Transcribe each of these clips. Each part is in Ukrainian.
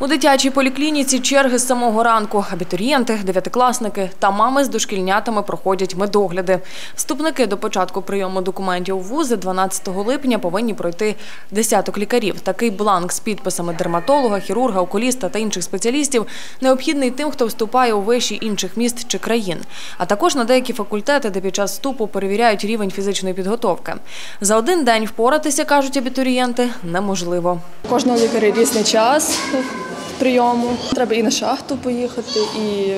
У дитячій поліклініці черги з самого ранку. Абітурієнти, дев'ятикласники та мами з дошкільнятами проходять медогляди. Вступники до початку прийому документів у вузи 12 липня повинні пройти десяток лікарів. Такий бланк з підписами дерматолога, хірурга, окуліста та інших спеціалістів необхідний тим, хто вступає у виші інших міст чи країн, а також на деякі факультети, де під час вступу перевіряють рівень фізичної підготовки. За один день впоратися, кажуть абітурієнти, неможливо. Кожного лікаря різний час прийому. Треба і на шахту поїхати, і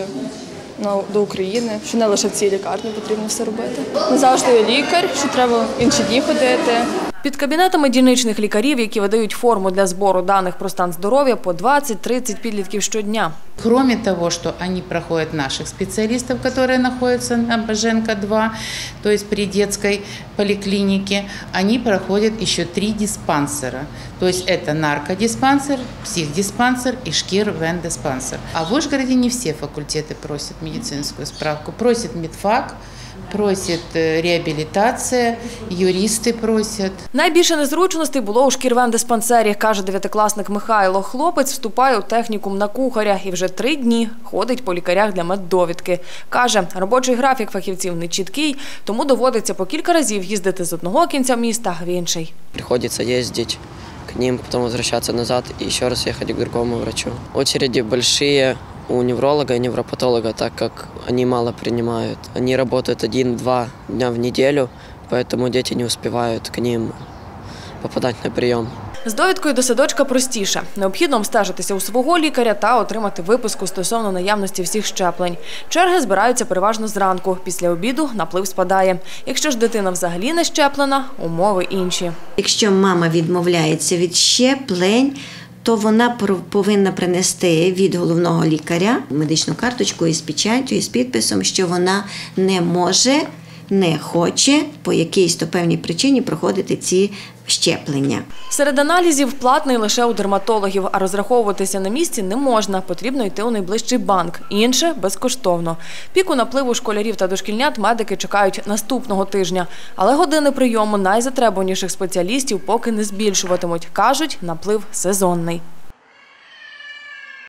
на- до України, що не лише в цій лікарні потрібно все робити. Не завжди є лікар, що треба інші дні ходити. Під кабінетами дільничних лікарів, які видають форму для збору даних про стан здоров'я, по 20-30 підлітків щодня. Кроме того, что они проходят наших специалистов, которые находятся на Боженко 2, то есть при детской поликлинике, они проходят еще три диспансера. То есть это наркодиспансер, психдиспансер и шкир-вен-диспансер. А в Ужгороде не все факультеты просят медицинскую справку. Просит медфак, просит э, реабилитация, юристы просят. Найбільше незручностей було у шкірвен-диспансері, каже дев'ятикласник Михайло. Хлопець вступає у технікум на кухаря і вже три дні ходить по лікарях для меддовідки. Каже, робочий графік фахівців не чіткий, тому доводиться по кілька разів їздити з одного кінця міста в інший. Приходится ездить к ним, потом возвращаться назад и еще раз ехать к другому врачу. Очереди большие у невролога и невропатолога, так как они мало принимают. Они работают один-два дня в неделю, поэтому дети не успевают к ним попадать на прием. З довідкою до садочка простіше. Необхідно обстежитися у свого лікаря та отримати виписку стосовно наявності всіх щеплень. Черги збираються переважно зранку. Після обіду наплив спадає. Якщо ж дитина взагалі не щеплена, умови інші. Якщо мама відмовляється від щеплень, то вона повинна принести від головного лікаря медичну карточку із печаттю, із підписом, що вона не може, не хоче по якійсь то певній причині проходити ці щеплення. Серед аналізів платний лише у дерматологів, а розраховуватися на місці не можна. Потрібно йти у найближчий банк. Інше безкоштовно. Піку напливу школярів та дошкільнят медики чекають наступного тижня. Але години прийому найзатребуваніших спеціалістів поки не збільшуватимуть. Кажуть, наплив сезонний.